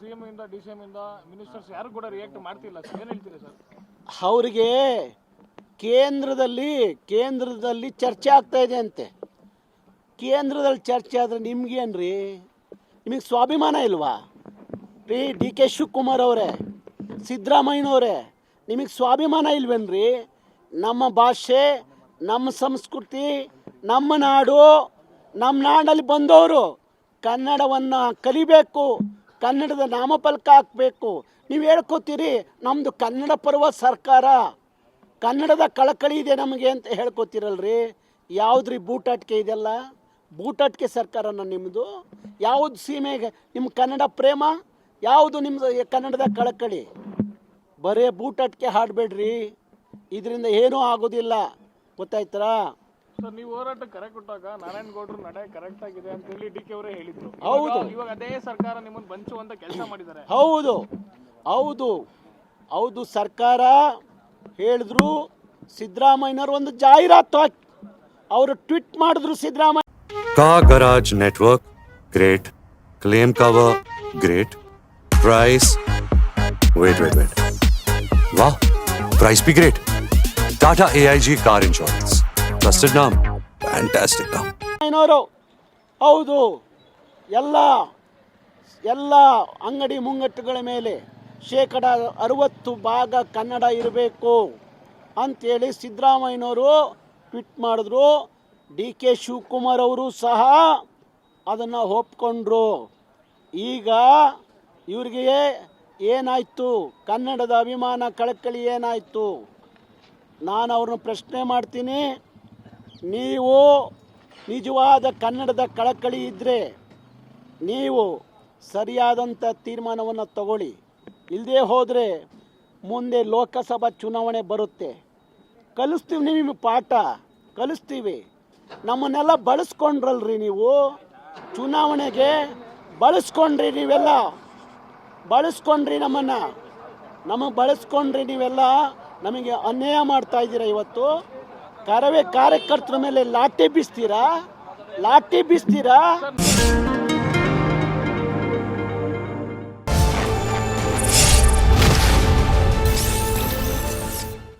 CM ಇಂದ ಇಂದ ministers ಯಾರು ಕೂಡ ರಿಯಾಕ್ಟ್ ಮಾಡ್ತಿಲ್ಲ ಹೇಳ್ತೀರಿ ಸರ್? ಅವರಿಗೆ ಕೇಂದ್ರದಲ್ಲಿ ಕೇಂದ್ರದಲ್ಲಿ ಚರ್ಚೆ ಆಗ್ತಾ ಇದೆ ಅಂತೆ. ಕೇಂದ್ರದಲ್ಲಿ ಚರ್ಚೆ ಆದರೆ ನಿಮ್ಗೇನ್ರಿ ನಿಮಗೆ ಸ್ವಾಭಿಮಾನ ಇಲ್ವಾ? ರೀ, ಡಿ ಕೆ ಶಿವಕುಮಾರ್ ಅವರೇ, ಸಿದ್ದರಾಮಯ್ಯನವರೇ, ನಿಮಗೆ ಸ್ವಾಭಿಮಾನ ಇಲ್ವೇನ್ರಿ? ನಮ್ಮ ಭಾಷೆ, ನಮ್ಮ ಸಂಸ್ಕೃತಿ, ನಮ್ಮ ನಾಡು, ನಮ್ಮ ನಾಡಲ್ಲಿ ಬಂದವರು ಕನ್ನಡವನ್ನು ಕಲಿಬೇಕು. ಕನ್ನಡದ ನಾಮಫಲಕ ಹಾಕಬೇಕು. ನೀವು ಹೇಳ್ಕೊತೀರಿ ನಮ್ಮದು ಕನ್ನಡ ಪರ್ವ ಸರ್ಕಾರ. ಕನ್ನಡದ ಕಳಕಳಿ ಇದೆ ನಮಗೆ ಅಂತ ಹೇಳ್ಕೊತೀರಲ್ರಿ? ಯಾವುದ್ರಿ ಬೂಟಾಟಿಕೆ ಇದೆಲ್ಲ? ಬೂಟಾಟಿಕೆ ಸರ್ಕಾರನ ನಿಮ್ಮದು ಯಾವುದು ಸೀಮೆಗೆ ನಿಮ್ಮ ಕನ್ನಡ ಪ್ರೇಮ? ಯಾವುದು ನಿಮ್ಮದು ಕನ್ನಡದ ಕಳಕಳಿ? ಬರೇ ಬೂಟಾಟಿಕೆ ಹಾಡಬೇಡ್ರಿ. ಇದರಿಂದ ಏನೂ ಆಗೋದಿಲ್ಲ. ಗೊತ್ತಾಯ್ತರಾ? ಸರ್ ನೀವು ಹೋರಾಟ ಕರೆ ಕೊಟ್ಟಾಗ ನಾರಾಯಣ ಗೌಡ್ರು ನಡೆ ಕರೆಕ್ಟ್ ಆಗಿದೆ ಅಂತ ಹೇಳಿ ಡಿ ಕೆ ಅವರೇ ಹೇಳಿದ್ರು. ಹೌದು. ಇವಾಗ- ಇವಾಗ ಅದೇ ಸರ್ಕಾರ ನಿಮ್ಮನ್ನ ಬಂಚುವಂತ ಕೆಲಸ ಮಾಡಿದ್ದಾರೆ. ಹೌದು. ಹೌದು. ಹೌದು ಸರ್ಕಾರ ಹೇಳಿದ್ರು ಸಿದ್ದರಾಮಯ್ಯನವರು ಒಂದು ಜಾಹೀರಾತು ಹಾಕಿ ಅವರು ಟ್ವೀಟ್ ಮಾಡಿದ್ರು Siddaramaiah ಕಾಗರಾಜ್ network great. Claim cover great. Price wait wait wait ವಾಹ್ price be great. be A I AIG Car Insurance. Trusted ನಾಮ್ ಫ್ಯಾಂಟಾಸ್ಟಿಕ್. ಸಿದ್ದರಾಮಯ್ಯನವರು ಹೌದು. ಎಲ್ಲ ಎಲ್ಲ ಅಂಗಡಿ ಮುಂಗಟ್ಟುಗಳ ಮೇಲೆ ಶೇಕಡ ಅರುವತ್ತು ಭಾಗ ಕನ್ನಡ ಇರಬೇಕು ಅಂಥೇಳಿ ಸಿದ್ದರಾಮಯ್ಯನವರು ಟ್ವಿಟ್ ಮಾಡಿದ್ರು. ಡಿ ಕೆ ಶಿವಕುಮಾರ್ ಅವರು ಸಹ ಅದನ್ನು ಒಪ್ಕೊಂಡ್ರು. ಈಗ ಇವ್ರಿಗೆ ಏನಾಯಿತು? ಕನ್ನಡದ ಅಭಿಮಾನ ಕಳಕಳಿ ಏನಾಯಿತು? ನಾನು ಅವ್ರನ್ನ ಪ್ರಶ್ನೆ ಮಾಡ್ತೀನಿ. ನೀವು ನಿಜವಾದ ಕನ್ನಡದ ಕಳಕಳಿ ಇದ್ದರೆ ನೀವು ಸರಿಯಾದಂಥ ತೀರ್ಮಾನವನ್ನು ತಗೊಳ್ಳಿ. ಇಲ್ಲದೆ ಹೋದರೆ ಮುಂದೆ ಲೋಕಸಭಾ ಚುನಾವಣೆ ಬರುತ್ತೆ. ಕಲಿಸ್ತೀವಿ ನಿಮಗೆ ಪಾಠ, ಕಲಿಸ್ತೀವಿ. ನಮ್ಮನ್ನೆಲ್ಲ ಬಳಸ್ಕೊಂಡ್ರಲ್ರಿ ನೀವು. ಚುನಾವಣೆಗೆ ಬಳಸ್ಕೊಂಡ್ರಿ ನೀವೆಲ್ಲ. ಬಳಸ್ಕೊಂಡ್ರಿ ನಮ್ಮನ್ನು. ನಮಗೆ ಬಳಸ್ಕೊಂಡ್ರಿ ನೀವೆಲ್ಲ. ನಮಗೆ ಅನ್ಯಾಯ ಮಾಡ್ತಾ ಇದ್ದೀರಾ ಇವತ್ತು? ಕರವೇ ಕಾರ್ಯಕರ್ತರ ಮೇಲೆ ಲಾಠಿ ಬೀಸ್ತೀರಾ? ಲಾಠಿ ಬೀಸ್ತೀರಾ?